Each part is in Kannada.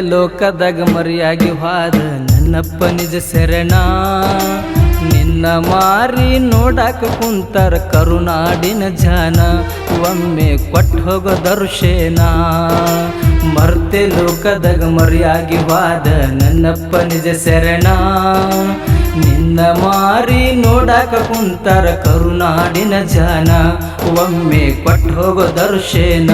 ಲೋಕದಾಗ ಮರಿಯಾಗಿ ಹಾದ ನನ್ನಪ್ಪ ನಿಜ ಶರಣ. ನಿನ್ನ ಮಾರಿ ನೋಡಾಕ ಕುಂತಾರ ಕರುನಾಡಿನ ಜಾನ. ಒಮ್ಮೆ ಕೊಟ್ಟು ಹೋಗೋ ದರ್ಶೇನ. ಮರ್ತೆ ಲೋಕದಾಗ ಮರಿಯಾಗಿ ವಾದ ನನ್ನಪ್ಪ ನಿಜ ಶರಣ. ನಿನ್ನ ಮಾರಿ ನೋಡಾಕ ಕುಂತಾರ ಕರುನಾಡಿನ ಜಾನ. ಒಮ್ಮೆ ಕೊಟ್ಟು ಹೋಗೋ ದರ್ಶನ.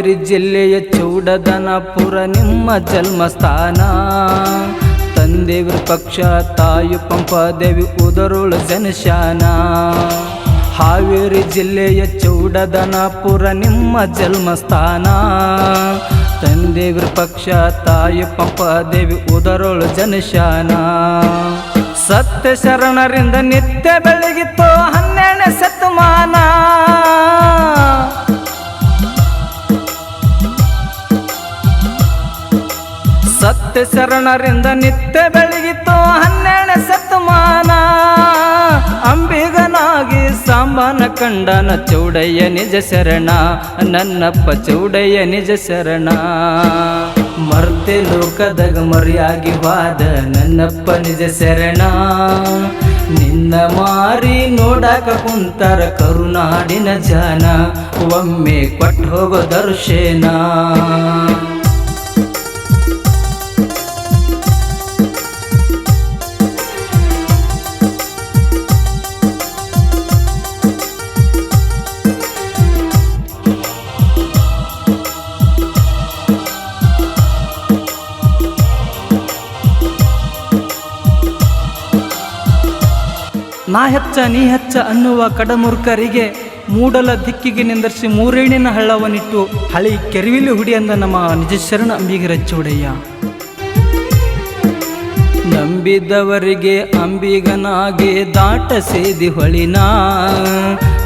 ಹಾವೇರಿ ಜಿಲ್ಲೆಯ ಚೌಡದನಪುರ ನಿಮ್ಮ ಜನ್ಮಸ್ಥಾನ. ತಂದೆ ಪಕ್ಷ ತಾಯಿ ಪಂಪದೇವಿ, ಉದರುಳು ಜನಶಾನ. ಹಾವೇರಿ ಜಿಲ್ಲೆಯ ಚೌಡದನಪುರ ನಿಮ್ಮ ಜನ್ಮಸ್ಥಾನ. ತಂದೆ ಪಕ್ಷ ತಾಯಿ ಪಂಪದೇವಿ, ಉದರುಳು ಜನಶಾನ. ಸತ್ಯ ಶರಣರಿಂದ ನಿತ್ಯ ಬೆಳಗಿತ್ತು ಹನ್ನೆರಡು ಶತಮಾನ. ಸತ್ಯ ಶರಣರಿಂದ ನಿತ್ಯ ಬೆಳಗಿತ್ತು ಹನ್ನೆರಡು ಶತಮಾನ. ಅಂಬಿಗನಾಗಿ ಸಾಂಬಾನ ಕಂಡನ ಚೌಡಯ್ಯ ನಿಜ ಶರಣ, ನನ್ನಪ್ಪ ಚೌಡಯ್ಯ ನಿಜ ಶರಣ. ಮರ್ತೆ ಲೋಕದಾಗ ಮರಿಯಾಗಿ ವಾದ ನನ್ನಪ್ಪ ನಿಜ ಶರಣ. ನಿನ್ನ ಮಾರಿ ನೋಡಾಕ ಕುಂತಾರ ಕರುನಾಡಿನ ಜಾನ, ಒಮ್ಮೆ ಕೊಟ್ಟು ಹೋಗೋ ದರ್ಶನ. ನಾ ಹೆಚ್ಚ ನೀ ಹೆಚ್ಚ ಅನ್ನುವ ಕಡಮುರ್ಕರಿಗೆ ಮೂಡಲ ದಿಕ್ಕಿಗೆ ನಿಂದರ್ಸಿ ಮೂರೇಣಿನ ಹಳ್ಳವನಿಟ್ಟು ಹಳಿ ಕೆರವಿಲಿ ಹುಡಿ ಅಂದ ನಮ್ಮ ನಿಜ ಶರಣ ಅಂಬಿಗರ ಚೌಡಯ್ಯ ನಂಬಿದವರಿಗೆ ಅಂಬಿಗನಾಗೆ ದಾಟ ಸೇದಿ ಹೊಳಿನ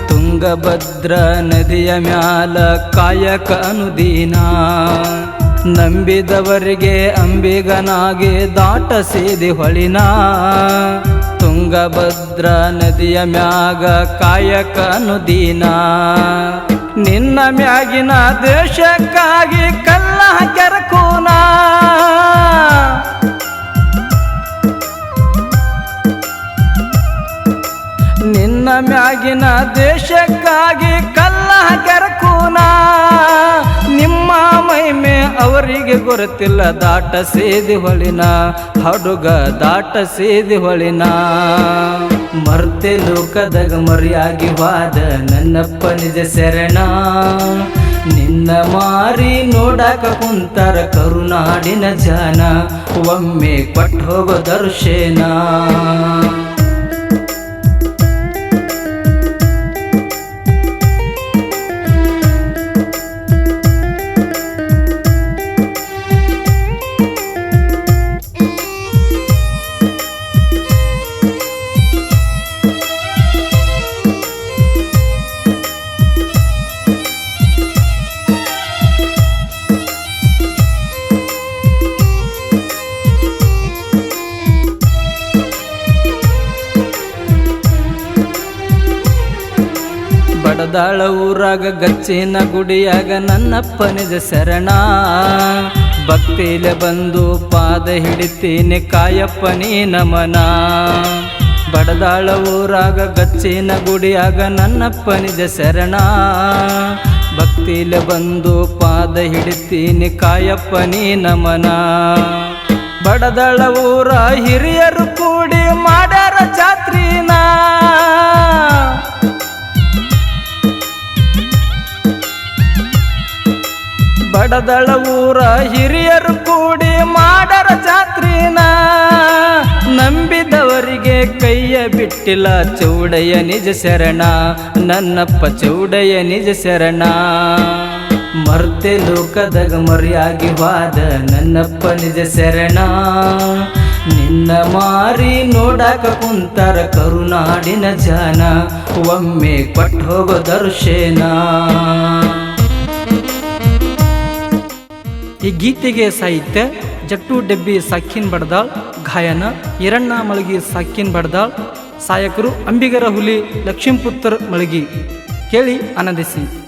ತುಂಗಭದ್ರ ನದಿಯ ಮ್ಯಾಲ ಕಾಯಕ ಅನುದೀನ. ನಂಬಿದವರಿಗೆ ಅಂಬಿಗನಾಗಿ ದಾಟ ಸೇದಿ ಹೊಳಿನ. ತುಂಗಭದ್ರ ನದಿಯ ಮ್ಯಾಗ ಕಾಯಕ ದೀನ. ನಿನ್ನ ಮ್ಯಾಗಿನ ದೇಶಕ್ಕಾಗಿ ಕಲ್ಲ ಕೆರಕೂನ ನಿನ್ನ ಮ್ಯಾಗಿನ ದೇಶಕ್ಕಾಗಿ ಗೊತ್ತಿಲ್ಲ, ದಾಟ ಸೇದಿ ಹೊಳಿನ. ಹಡುಗ ದಾಟ ಸೇದಿ ಹೊಳಿನ. ಮರ್ತೆ ಲೋಕದಾಗ ಮರಿಯಾಗಿ ವಾದ ನನ್ನಪ್ಪ ನಿಜ ಶರಣ. ನಿನ್ನ ಮಾರಿ ನೋಡಾಕ ಕುಂತಾರ ಕರುನಾಡಿನ ಜಾನ. ಒಮ್ಮೆ ಕೊಟ್ಟು ಹೋಗೋ ದರ್ಶನ. ಬಡದಾಳ ಊರಾಗ ಗಚ್ಚಿನ ಗುಡಿಯಾಗ ನನ್ನಪ್ಪ ನಿಜ ಶರಣ. ಭಕ್ತಿಲೆ ಬಂದು ಪಾದ ಹಿಡಿತೀನಿ ಕಾಯಪ್ಪ ನೀ ನಮನ. ಬಡದಾಳ ಊರಾಗ ಗಚ್ಚಿನ ಗುಡಿಯಾಗ ನನ್ನಪ್ಪ ನಿಜ ಶರಣ. ಭಕ್ತಿಲೆ ಬಂದು ಪಾದ ಹಿಡಿತೀನಿ ಕಾಯಪ್ಪ ನೀ ನಮನ. ಬಡದಳ ಊರ ಹಿರಿಯರು ಕೂಡಿ ಮಾಡ್ಯಾರ ಜಾತ್ರಿನ. ಬಡದಳ ಊರ ಹಿರಿಯರು ಕೂಡಿ ಮಾಡರ ಜಾತ್ರಿನ. ನಂಬಿದವರಿಗೆ ಕೈಯ ಬಿಟ್ಟಿಲ್ಲ ಚೌಡಯ್ಯ ನಿಜ ಶರಣ. ನನ್ನಪ್ಪ ಚೌಡಯ್ಯ ನಿಜ ಶರಣ. ಮರ್ತೆ ಲೋಕದಾಗ ಮರಿಯಾಗಿ ವಾದ ನನ್ನಪ್ಪ ನಿಜ ಶರಣ. ನಿನ್ನ ಮಾರಿ ನೋಡಾಕ ಕುಂತಾರ ಕರುನಾಡಿನ ಜನ. ಒಮ್ಮೆ ಕೊಟ್ಟು ಹೋಗೋ ದರ್ಶನ ಈ ಗೀತೆಗೆ ಸಾಹಿತ್ಯ ಜಟ್ಟು ಡೆಬ್ಬಿ ಸಾಕಿನ್ ಬಡ್ದಾಳ್, ಗಾಯನ ಹಿರಣ್ಣ ಮಳಗಿ ಸಾಕಿನ್ ಬಡ್ದಾಳ್, ಸಾಯಕರು ಅಂಬಿಗರ ಹುಲಿ ಲಕ್ಷ್ಮೀಪುತ್ರ ಮಳಗಿ. ಕೇಳಿ ಆನಂದಿಸಿ.